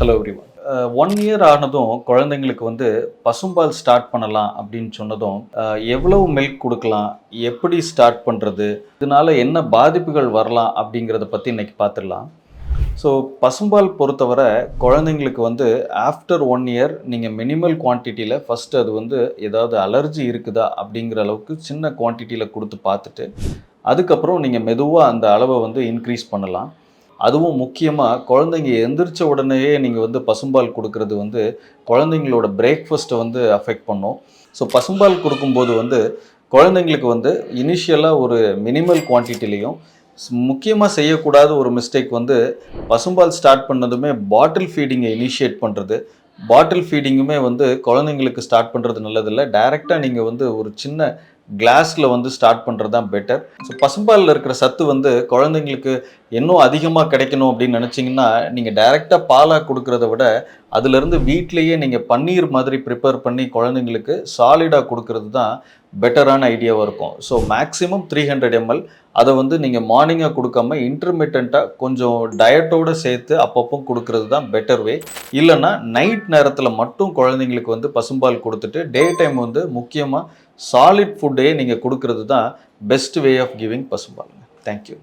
Hello எவ்ரிமா one year ஆனதும் குழந்தைங்களுக்கு வந்து பசும்பால் ஸ்டார்ட் பண்ணலாம் அப்படின்னு சொன்னதும் uh, எவ்வளவு மில்க் கொடுக்கலாம் எப்படி ஸ்டார்ட் பண்ணுறது இதனால என்ன பாதிப்புகள் வரலாம் அப்படிங்கிறத பற்றி இன்னைக்கு பார்த்துடலாம். ஸோ பசும்பால் பொறுத்தவரை குழந்தைங்களுக்கு வந்து ஆஃப்டர் ஒன் இயர் நீங்கள் மினிமல் குவான்டிட்டியில் ஃபஸ்ட்டு அது வந்து ஏதாவது அலர்ஜி இருக்குதா அப்படிங்கிற அளவுக்கு சின்ன குவான்டிட்டியில் கொடுத்து பார்த்துட்டு அதுக்கப்புறம் நீங்கள் மெதுவாக அந்த அளவை வந்து இன்க்ரீஸ் பண்ணலாம். அதுவும் முக்கியமாக குழந்தைங்க எந்திரிச்ச உடனேயே நீங்கள் வந்து பசும்பால் கொடுக்கறது வந்து குழந்தைங்களோட பிரேக்ஃபாஸ்ட்டை வந்து அஃபெக்ட் பண்ணும். ஸோ பசும்பால் கொடுக்கும்போது வந்து குழந்தைங்களுக்கு வந்து இனிஷியலாக ஒரு மினிமல் குவான்டிட்டிலையும் முக்கியமாக செய்யக்கூடாத ஒரு மிஸ்டேக் வந்து பசும்பால் ஸ்டார்ட் பண்ணதுமே பாட்டில் ஃபீடிங்கை இனிஷியேட் பண்ணுறது பாட்டில் ஃபீடிங்குமே வந்து குழந்தைங்களுக்கு ஸ்டார்ட் பண்ணுறது நல்லதில்லை. டைரெக்டாக நீங்கள் வந்து ஒரு சின்ன கிளாஸில் வந்து ஸ்டார்ட் பண்ணுறது தான் பெட்டர் ஸோ பசும்பாலில் இருக்கிற சத்து வந்து குழந்தைங்களுக்கு இன்னும் அதிகமாக கிடைக்கணும் அப்படின்னு நினச்சிங்கன்னா நீங்கள் டைரெக்டாக பாலாக கொடுக்குறத விட அதுலேருந்து வீட்லேயே நீங்கள் பன்னீர் மாதிரி ப்ரிப்பேர் பண்ணி குழந்தைங்களுக்கு சாலிடாக கொடுக்கறது தான் பெட்டரான ஐடியாவாக இருக்கும். So maximum three hundred ML அதை வந்து நீங்கள் மார்னிங்காக கொடுக்காம இன்டர்மீடியண்ட்டாக கொஞ்சம் டயட்டோடு சேர்த்து அப்பப்போ கொடுக்கறது தான் பெட்டர் வே இல்லைன்னா நைட் நேரத்தில் மட்டும் குழந்தைங்களுக்கு வந்து பசும்பால் கொடுத்துட்டு டே டைம் வந்து முக்கியமாக சாலிட் ஃபுட்டே நீங்கள் கொடுக்கறது தான் best way of giving பசும்பாலுங்க. Thank you